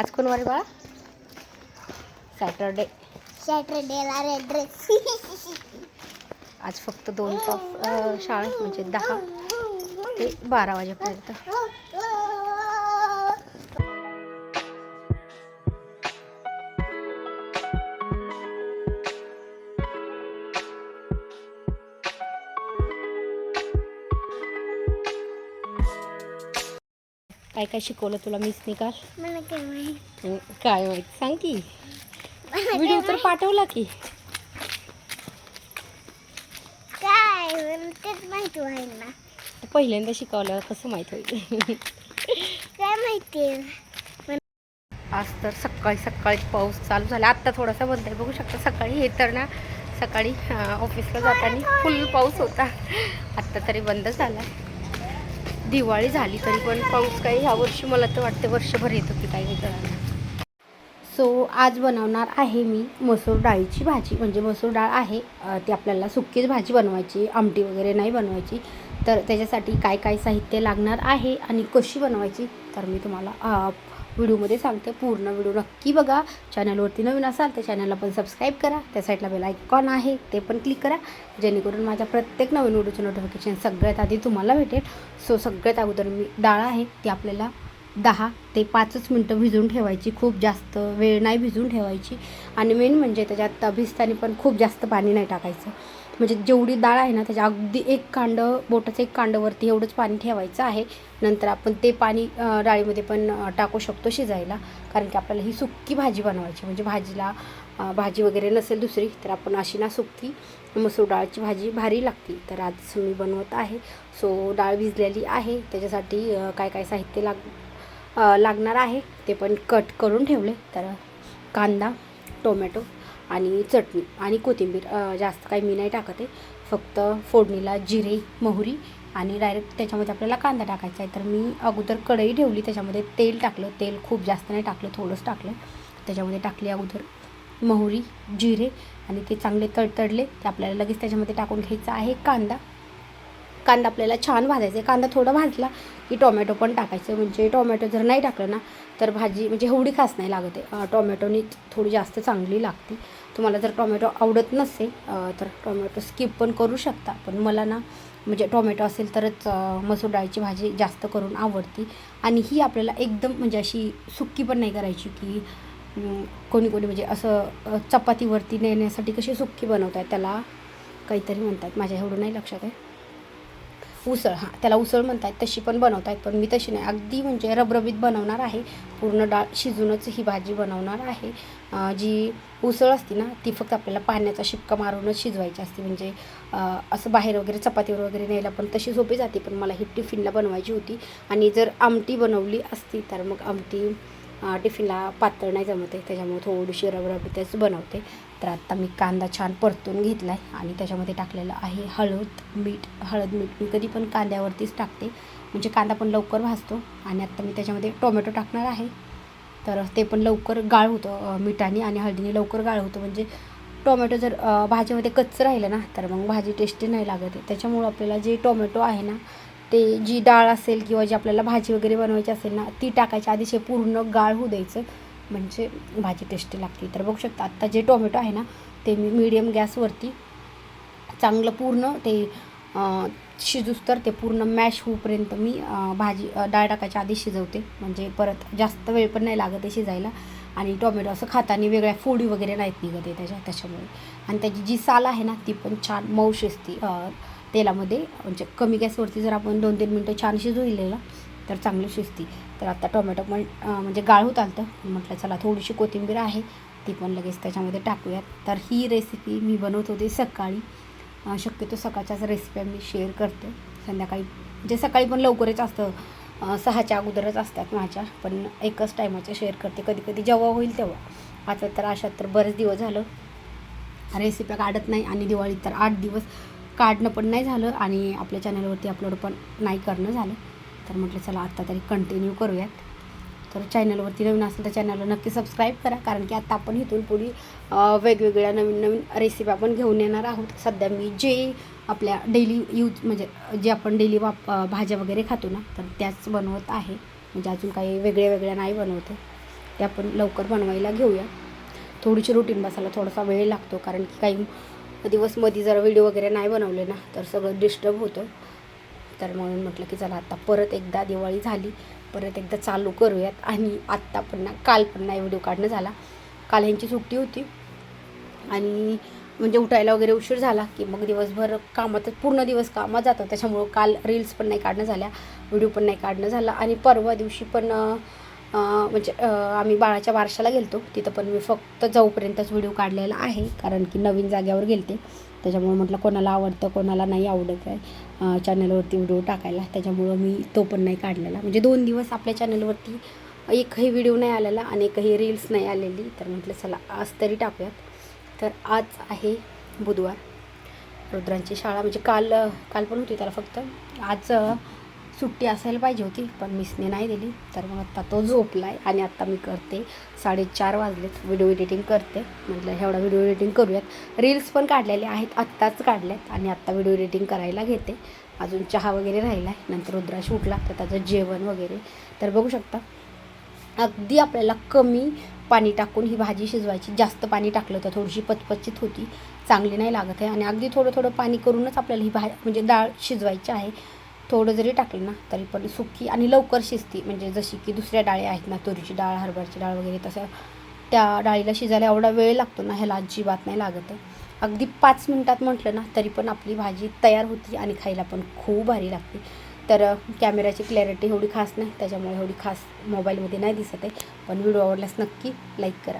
आज कोण वारे बाळा? सॅटरडे सॅटरडेला रेड ड्रेस आज फक्त दोन तास अं, शाळा आहे, म्हणजे दहा ते बारा वाजेपर्यंत. काय काय शिकवलं तुला मिस निकाल? मला काय माहीत. काय माहीत? सांग की. व्हिडिओ तर पाठवला की. काय तेच माहिती ना पहिल्यांदा शिकवलं कसं माहीत होईल? काय माहिती. आज तर सकाळी सकाळी पाऊस चालू झाला. आत्ता थोडासा बंद आहे. बघू शकता सकाळी हे तर ना सकाळी ऑफिसला जाताना फुल पाऊस होता. आत्ता तरी बंद झाला दिवाळी झाली तरी पण पाऊस काही ह्या वर्षी मला तर वाटते वर्षभर येतो की काही कळणार सो आज बनवणार आहे मी मसूर डाळीची भाजी. म्हणजे मसूर डाळ आहे ती आपल्याला सुकीच भाजी बनवायची आमटी वगैरे नाही बनवायची. तर त्याच्यासाठी काय काय साहित्य लागणार आहे आणि कशी बनवायची तर मी तुम्हाला व्हिडिओमध्ये सांगते पूर्ण व्हिडिओ नक्की बघा. चॅनलवरती नवीन असाल तर चॅनलला पण सबस्क्राईब करा. त्या साईडला बेल आयकॉन आहे ते पण क्लिक करा. जेणेकरून माझ्या प्रत्येक नवीन व्हिडिओचं नोटिफिकेशन सगळ्यात आधी तुम्हाला भेटेल. सो सगळ्यात अगोदर मी डाळ आहे ती आपल्याला दहा ते पाचच मिनटं भिजवून ठेवायची. खूप जास्त वेळ नाही भिजवून ठेवायची. आणि मेन म्हणजे त्याच्यात भिजताना पण खूप जास्त पाणी नाही टाकायचं. म्हणजे जेवढी डाळ आहे ना त्याच्या अगदी एक कांड बोटाचं एक कांडवरती एवढंच पाणी ठेवायचं आहे. नंतर आपण ते पाणी डाळीमध्ये पण टाकू शकतो शिजायला. कारण की आपल्याला ही सुक्की भाजी बनवायची. म्हणजे भाजीला भाजी वगैरे नसेल दुसरी तर आपण अशी ना सुक्की मसूर डाळची भाजी भारी लागते. तर आज मी बनवत आहे. सो डाळ भिजलेली आहे. त्याच्यासाठी काय काय साहित्य लाग लागणार आहे ते पण कट करून ठेवले. तर कांदा टोमॅटो आणि चटणी आणि कोथिंबीर जास्त काही मी नाही टाकत आहे. फक्त फोडणीला जिरे मोहरी आणि डायरेक्ट त्याच्यामध्ये आपल्याला कांदा टाकायचा आहे. तर मी अगोदर कढई ठेवली त्याच्यामध्ये तेल टाकलं. तेल खूप जास्त नाही टाकलं थोडंच टाकलं. त्याच्यामध्ये टाकली अगोदर मोहरी जिरे आणि ते चांगले तडतडले. ते आपल्याला लगेच त्याच्यामध्ये टाकून घ्यायचं आहे कांदा. कांदा आपल्याला छान भाजायचा आहे कांदा थोडा भाजला की टोमॅटो पण टाकायचं म्हणजे टोमॅटो जर नाही टाकलं ना तर भाजी म्हणजे एवढी खास नाही लागत आहे. टोमॅटोनी थोडी जास्त चांगली लागते. तुम्हाला जर टोमॅटो आवडत नसेल तर टोमॅटो स्किप पण करू शकता. पण मला ना म्हणजे टोमॅटो असेल तरच मसूर डाळीची भाजी जास्त करून आवडती. आणि ही आपल्याला एकदम म्हणजे अशी सुक्की पण नाही करायची की कोणी कोणी म्हणजे असं चपातीवरती नेण्यासाठी कशी सुक्की बनवतात त्याला काहीतरी म्हणतात. माझ्या एवढं नाही लक्षात आहे. उसळ हां त्याला उसळ म्हणतात तशी पण बनवतात पण मी तशी नाही. अगदी म्हणजे रबरबीत बनवणार आहे. पूर्ण डाळ शिजूनच ही भाजी बनवणार आहे. जी उसळ असते ना ती फक्त आपल्याला पाण्याचा शिपका मारूनच शिजवायची असते. म्हणजे असं बाहेर वगैरे चपातीवर वगैरे न्यायला पण तशी सोपी जाते पण मला ही टिफिनला बनवायची होती. आणि जर आमटी बनवली असती तर मग आमटी टिफिनला पातळ नाही जमत आहे. त्याच्यामुळे थोडीशी रबरबीतच बनवते. तर आत्ता मी कांदा छान परतून घेतला आहे आणि त्याच्यामध्ये टाकलेलं आहे हळद मीठ. हळद मीठ मी कधी पण कांद्यावरतीच टाकते. म्हणजे कांदा पण लवकर भाजतो आणि आत्ता मी त्याच्यामध्ये टोमॅटो टाकणार आहे. तर ते पण लवकर गाळ होतं मिठाने आणि हळदीने लवकर गाळ होतं. म्हणजे टोमॅटो जर भाजीमध्ये कच्चं राहिलं ना तर मग भाजी टेस्टी नाही लागत आहे. त्याच्यामुळं आपल्याला जे टोमॅटो आहे ना ते जी डाळ असेल किंवा जी आपल्याला भाजी वगैरे बनवायची असेल ना ती टाकायच्या आधीच पूर्ण गाळ होऊ द्यायचं. म्हणजे भाजी टेस्टी लागते. तर बघू शकता आत्ता जे टोमॅटो आहे ना ते मी मीडियम गॅसवरती चांगलं पूर्ण ते शिजूस तर ते पूर्ण मॅश होऊपर्यंत मी भाजी डाळ टाकायच्या आधी शिजवते. म्हणजे परत जास्त वेळ पण नाही लागत आहे शिजायला. आणि टोमॅटो असं खाताना वेगळ्या फोडी वगैरे नाहीत निघत आहे त्याच्या त्याच्यामुळे. आणि त्याची जी साल आहे ना ती पण छान मऊ शिजती तेलामध्ये. म्हणजे कमी गॅसवरती जर आपण दोन तीन मिनटं छान शिजवलेलं तर चांगली शिजती. तर आता टोमॅटो पण म्हणजे गाळ होत आलं तर म्हटलं चला थोडीशी कोथिंबीर आहे. ती पण लगेच त्याच्यामध्ये टाकूयात. तर ही रेसिपी मी बनवत होते सकाळी. शक्यतो सकाळच्याच रेसिपी मी शेअर करते. संध्याकाळी म्हणजे सकाळी पण लवकरच असतं. सहाच्या अगोदरच असतात माझ्या पण एकच टायमाच्या शेअर करते. कधी कधी जेव्हा होईल तेव्हा. आता तर अशात तर बरेच दिवस झालं. रेसिप्या काढत नाही आणि दिवाळीत तर आठ दिवस काढणं पण नाही झालं आणि आपल्या चॅनलवरती अपलोड पण नाही करणं झालं. तर म्हटलं चला आत्ता तरी कंटिन्यू करूयात. तर चॅनलवरती नवीन असेल तर चॅनलला नक्की सबस्क्राईब करा कारण की आत्ता आपण इथून पुढे वेगवेगळ्या नवीन नवीन रेसिपी आपण घेऊन येणार आहोत. सध्या मी जे आपल्या डेली यूज म्हणजे जे आपण डेली वाप भाज्या वगैरे खातो ना तर त्याच बनवत आहे. म्हणजे अजून काही वेगळ्या वेगळ्या नाही बनवते. ते आपण लवकर बनवायला घेऊया. थोडीशी रुटीन बसायला थोडासा वेळ लागतो कारण की काही दिवसमध्ये जर व्हिडिओ वगैरे नाही बनवले ना तर सगळं डिस्टर्ब होतं. तर म्हणून म्हटलं की चला आता परत एकदा दिवाळी झाली परत एकदा चालू करूयात. आणि आत्ता पण ना काल पण व्हिडिओ काढणं झाला. काल ह्यांची सुट्टी होती. आणि म्हणजे उठायला वगैरे उशीर झाला की मग दिवसभर कामातच पूर्ण दिवस कामात जातं. त्याच्यामुळं काल रील्स पण नाही काढणं झाल्या व्हिडिओ पण नाही काढणं झाला. आणि परवा दिवशी पण म्हणजे आम्ही बाळाच्या बारशाला गेलतो. तिथं पण मी फक्त जाऊपर्यंतच व्हिडिओ काढलेला आहे कारण की नवीन जाग्यावर गेलते. त्याच्यामुळं म्हटलं कोणाला आवडतं कोणाला नाही आवडत आहे. चॅनलवरती व्हिडिओ टाकायला. त्याच्यामुळं मी तो पण नाही काढलेला. म्हणजे दोन दिवस आपल्या चॅनलवरती एकही व्हिडिओ नाही आलेला आणि एकही रील्स नाही आलेली. तर म्हटलं चला आज तरी टाकूयात. तर आज आहे बुधवार. रुद्रांची शाळा म्हणजे काल काल पण होती त्याला फक्त. आज सुट्टी असायला पाहिजे होती पण मिसने नाही दिली. तर मग आत्ता तो झोपला आहे आणि आत्ता मी करते. साडेचार वाजलेत व्हिडिओ एडिटिंग करते. म्हटलं एवढा व्हिडिओ एडिटिंग करूयात. रील्स पण काढलेले आहेत आत्ताच काढल्यात आणि आत्ता व्हिडिओ एडिटिंग करायला घेते. अजून चहा वगैरे राहिला आहे नंतर रुद्राश उठला तर त्याचं जेवण वगैरे. तर बघू शकता अगदी आपल्याला कमी पाणी टाकून ही भाजी शिजवायची जास्त पाणी टाकलं तर थोडीशी पचपचित होती चांगली नाही लागत आहे. आणि अगदी थोडं थोडं पाणी करूनच आपल्याला ही भा म्हणजे डाळ शिजवायची आहे. थोडं जरी टाकलं ना तरी पण सुकी आणि लवकर शिजती. म्हणजे जशी की दुसऱ्या डाळी आहेत ना तुरीची डाळ हरभऱ्याची डाळ वगैरे तसं त्या डाळीला शिजायला एवढा वेळ लागतो ना ह्याला अजिबात नाही लागत आहे. अगदी पाच मिनटात म्हटलं ना तरी पण आपली भाजी तयार होती आणि खायला पण खूप भारी लागते. तर कॅमेऱ्याची क्लॅरिटी एवढी खास नाही त्याच्यामुळे एवढी खास मोबाईलमध्ये नाही दिसत आहे. पण व्हिडिओ आवडल्यास नक्की लाईक करा.